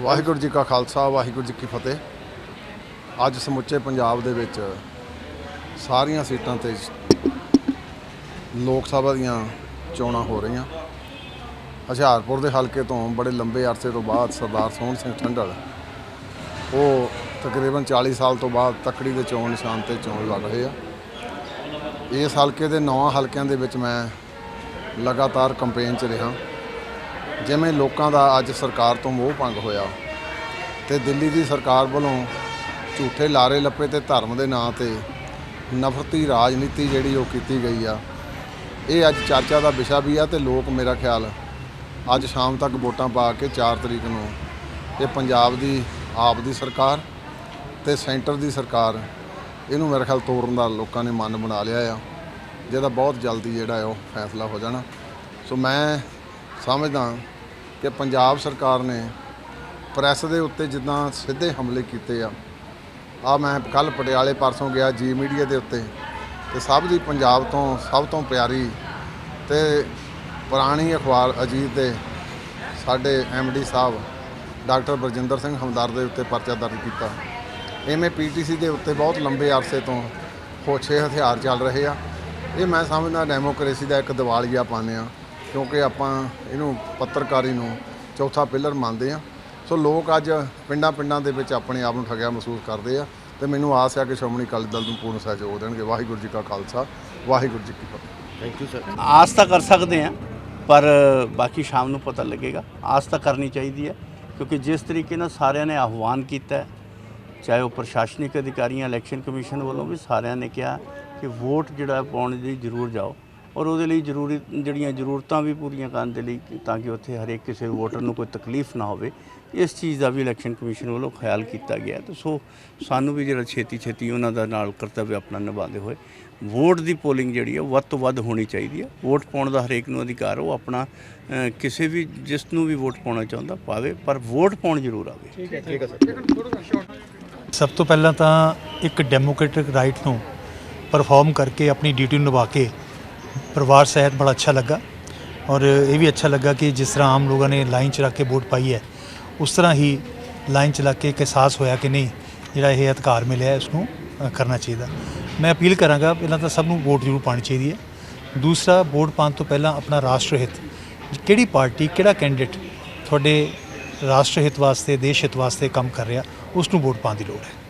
ਵਾਹਿਗੁਰੂ ਜੀ ਕਾ ਖਾਲਸਾ, ਵਾਹਿਗੁਰੂ ਜੀ ਕੀ ਫਤਿਹ। ਅੱਜ ਸਮੁੱਚੇ ਪੰਜਾਬ ਦੇ ਵਿੱਚ ਸਾਰੀਆਂ ਸੀਟਾਂ ਤੇ ਲੋਕ ਸਭਾ ਦੀਆਂ ਚੋਣਾਂ ਹੋ ਰਹੀਆਂ। ਹੁਸ਼ਿਆਰਪੁਰ ਦੇ ਹਲਕੇ ਤੋਂ ਬੜੇ ਲੰਬੇ ਅਰਸੇ ਤੋਂ ਬਾਅਦ ਸਰਦਾਰ ਸੋਹਣ ਸਿੰਘ ਠੰਡਲ, ਉਹ ਤਕਰੀਬਨ 40 ਸਾਲ ਤੋਂ ਬਾਅਦ ਤਕੜੀ ਦੇ ਚੋਣ ਨਿਸ਼ਾਨ ਤੇ ਚੋਣ ਲੜ ਰਹੇ ਆ। ਇਸ ਹਲਕੇ ਦੇ ਨੌਂ ਹਲਕਿਆਂ ਦੇ ਵਿੱਚ ਮੈਂ ਲਗਾਤਾਰ ਕੰਪੇਨ 'ਚ ਰਿਹਾ। ਜਿਵੇਂ ਲੋਕਾਂ ਦਾ ਅੱਜ ਸਰਕਾਰ ਤੋਂ ਮੋਹ ਭੰਗ ਹੋਇਆ ਤੇ ਦਿੱਲੀ ਦੀ ਸਰਕਾਰ ਵੱਲੋਂ ਝੂਠੇ ਲਾਰੇ ਲੱਪੇ ਤੇ ਧਰਮ ਦੇ ਨਾਂ ਤੇ ਨਫ਼ਰਤੀ ਰਾਜਨੀਤੀ ਜਿਹੜੀ ਉਹ ਕੀਤੀ ਗਈ ਆ। ਇਹ ਅੱਜ ਚਰਚਾ ਦਾ ਵਿਸ਼ਾ ਵੀ ਆ ਤੇ ਲੋਕ ਮੇਰਾ ਖਿਆਲ ਅੱਜ ਸ਼ਾਮ ਤੱਕ ਵੋਟਾਂ ਪਾ ਕੇ 4 ਤਰੀਕ ਨੂੰ ਇਹ ਪੰਜਾਬ ਦੀ, ਆਪ ਦੀ ਸਰਕਾਰ ਤੇ ਸੈਂਟਰ ਦੀ ਸਰਕਾਰ, ਇਹਨੂੰ ਮੇਰੇ ਖਿਆਲ ਤੋੜਨ ਦਾ ਲੋਕਾਂ ਨੇ ਮਨ ਬਣਾ ਲਿਆ ਆ। ਜਿਹਦਾ ਬਹੁਤ ਜਲਦੀ ਜਿਹੜਾ ਹੈ ਉਹ ਫੈਸਲਾ ਹੋ ਜਾਣਾ। ਸੋ ਮੈਂ ਸਮਝਦਾ ਕਿ ਪੰਜਾਬ ਸਰਕਾਰ ਨੇ ਪ੍ਰੈਸ ਦੇ ਉੱਤੇ ਜਿੱਦਾਂ ਸਿੱਧੇ ਹਮਲੇ ਕੀਤੇ ਆ। ਆ ਮੈਂ ਕੱਲ ਪਟਿਆਲੇ ਪਰਸੋਂ ਗਿਆ ਜੀ ਮੀਡੀਆ ਦੇ ਉੱਤੇ ਤੇ ਸਭ ਦੀ ਪੰਜਾਬ ਤੋਂ ਸਭ ਤੋਂ ਪਿਆਰੀ ਤੇ ਪੁਰਾਣੀ ਅਖਬਾਰ ਅਜੀਤ ਦੇ ਸਾਡੇ ਡੀ ਸਾਹਿਬ, ਡਾਕਟਰ ਬਰਜਿੰਦਰ ਸਿੰਘ ਹਮਦਰ ਦੇ ਉੱਤੇ ਪਰਚਾ ਦਰਜ ਕੀਤਾ। ਐਵੇਂ ਪੀਟੀਸੀ ਦੇ ਉੱਤੇ ਬਹੁਤ ਲੰਬੇ ਅਰਸੇ ਤੋਂ ਹੋਛੇ ਹਥਿਆਰ ਚੱਲ ਰਹੇ ਆ। ਇਹ ਮੈਂ ਸਮਝਦਾ ਡੈਮੋਕ੍ਰੇਸੀ ਦਾ ਇੱਕ ਦਿਵਾਲੀਆ ਪਾਉਂਦੇ ਆ। ਕਿਉਂਕਿ ਆਪਾਂ ਇਹਨੂੰ ਪੱਤਰਕਾਰੀ ਨੂੰ ਚੌਥਾ ਪਿਲਰ ਮੰਨਦੇ ਆ ਸੋ ਲੋਕ ਅੱਜ ਪਿੰਡਾਂ ਪਿੰਡਾਂ ਦੇ ਵਿੱਚ ਆਪਣੇ ਆਪ ਨੂੰ ਠੱਗਿਆ ਮਹਿਸੂਸ ਕਰਦੇ ਆ ਤੇ ਮੈਨੂੰ ਆਸ ਆ ਕਿ ਸ਼੍ਰੋਮਣੀ ਅਕਾਲੀ ਦਲ ਨੂੰ ਪੂਰਨ ਸਹਿਯੋਗ ਦੇਣਗੇ। ਵਾਹਿਗੁਰੂ ਜੀ ਕਾ ਖਾਲਸਾ, ਵਾਹਿਗੁਰੂ ਜੀ ਕੀ ਫਤਿਹ। ਥੈਂਕ ਯੂ ਸਰ ਆਸ ਤਾਂ ਕਰ ਸਕਦੇ ਹਾਂ, ਪਰ ਬਾਕੀ ਸ਼ਾਮ ਨੂੰ ਪਤਾ ਲੱਗੇਗਾ। ਆਸ ਤਾਂ ਕਰਨੀ ਚਾਹੀਦੀ ਹੈ, ਕਿਉਂਕਿ ਜਿਸ ਤਰੀਕੇ ਨਾਲ ਸਾਰਿਆਂ ਨੇ ਆਹਵਾਨ ਕੀਤਾ ਚਾਹੇ ਉਹ ਪ੍ਰਸ਼ਾਸਨਿਕ ਅਧਿਕਾਰੀਆਂ ਇਲੈਕਸ਼ਨ ਕਮਿਸ਼ਨ ਵੱਲੋਂ ਵੀ ਸਾਰਿਆਂ ਨੇ ਕਿਹਾ ਕਿ ਵੋਟ ਜਿਹੜਾ ਪਾਉਣ ਲਈ ਜ਼ਰੂਰ ਜਾਓ। ਔਰ ਉਹਦੇ ਲਈ ਜ਼ਰੂਰੀ ਜਿਹੜੀਆਂ ਜ਼ਰੂਰਤਾਂ ਵੀ ਪੂਰੀਆਂ ਕਰਨ ਦੇ ਲਈ ਤਾਂ ਕਿ ਉੱਥੇ ਹਰੇਕ ਕਿਸੇ ਵੋਟਰ ਨੂੰ ਕੋਈ ਤਕਲੀਫ ਨਾ ਹੋਵੇ ਇਸ ਚੀਜ਼ ਦਾ ਵੀ ਇਲੈਕਸ਼ਨ ਕਮਿਸ਼ਨ ਵੱਲੋਂ ਖਿਆਲ ਕੀਤਾ ਗਿਆ ਹੈ। ਤੇ ਸੋ ਸਾਨੂੰ ਵੀ ਜਿਹੜਾ ਛੇਤੀ ਛੇਤੀ ਉਹਨਾਂ ਦਾ ਨਾਲ ਕਰਤੱਵ ਆਪਣਾ ਨਿਭਾਉਂਦੇ ਹੋਏ ਵੋਟ ਦੀ ਪੋਲਿੰਗ ਜਿਹੜੀ ਹੈ ਵੱਧ ਤੋਂ ਵੱਧ ਹੋਣੀ ਚਾਹੀਦੀ ਹੈ। ਵੋਟ ਪਾਉਣ ਦਾ ਹਰੇਕ ਨੂੰ ਅਧਿਕਾਰ ਉਹ ਆਪਣਾ ਕਿਸੇ ਵੀ ਜਿਸ ਨੂੰ ਵੀ ਵੋਟ ਪਾਉਣਾ ਚਾਹੁੰਦਾ ਪਾਵੇ ਪਰ ਵੋਟ ਪਾਉਣ ਜ਼ਰੂਰ ਆਵੇ। ਠੀਕ ਹੈ ਠੀਕ ਹੈ ਸਰ। ਸਭ ਤੋਂ ਪਹਿਲਾਂ ਤਾਂ ਇੱਕ ਡੈਮੋਕ੍ਰੈਟਿਕ ਰਾਈਟ ਨੂੰ ਪਰਫਾਰਮ ਕਰਕੇ ਆਪਣੀ ਡਿਊਟੀ ਨਿਭਾ ਕੇ ਪਰਿਵਾਰ ਸਹਿਤ ਬੜਾ ਅੱਛਾ ਲੱਗਾ ਔਰ ਇਹ ਵੀ ਅੱਛਾ ਲੱਗਾ ਕਿ ਜਿਸ ਤਰ੍ਹਾਂ ਆਮ ਲੋਕਾਂ ਨੇ ਲਾਈਨ 'ਚ ਰੱਖ ਕੇ ਵੋਟ ਪਾਈ ਹੈ ਉਸ ਤਰ੍ਹਾਂ ਹੀ ਲਾਈਨ 'ਚ ਲੱਗ ਕੇ ਇੱਕ ਅਹਿਸਾਸ ਹੋਇਆ ਕਿ ਨਹੀਂ ਜਿਹੜਾ ਇਹ ਅਧਿਕਾਰ ਮਿਲਿਆ ਹੈ, ਨੂੰ ਕਰਨਾ ਚਾਹੀਦਾ। ਮੈਂ ਅਪੀਲ ਕਰਾਂਗਾ ਪਹਿਲਾਂ ਤਾਂ ਸਭ ਨੂੰ ਵੋਟ ਜ਼ਰੂਰ ਪਾਉਣੀ ਚਾਹੀਦੀ ਹੈ। ਦੂਸਰਾ ਵੋਟ ਪਾਉਣ ਤੋਂ ਪਹਿਲਾਂ ਆਪਣਾ ਰਾਸ਼ਟਰ ਹਿੱਤ ਕਿਹੜੀ ਪਾਰਟੀ ਕਿਹੜਾ ਕੈਂਡੀਡੇਟ ਤੁਹਾਡੇ ਰਾਸ਼ਟਰ ਹਿੱਤ ਵਾਸਤੇ ਦੇਸ਼ ਹਿੱਤ ਵਾਸਤੇ ਕੰਮ ਕਰ ਰਿਹਾ ਉਸ ਨੂੰ ਵੋਟ ਪਾਉਣ ਦੀ ਲੋੜ ਹੈ।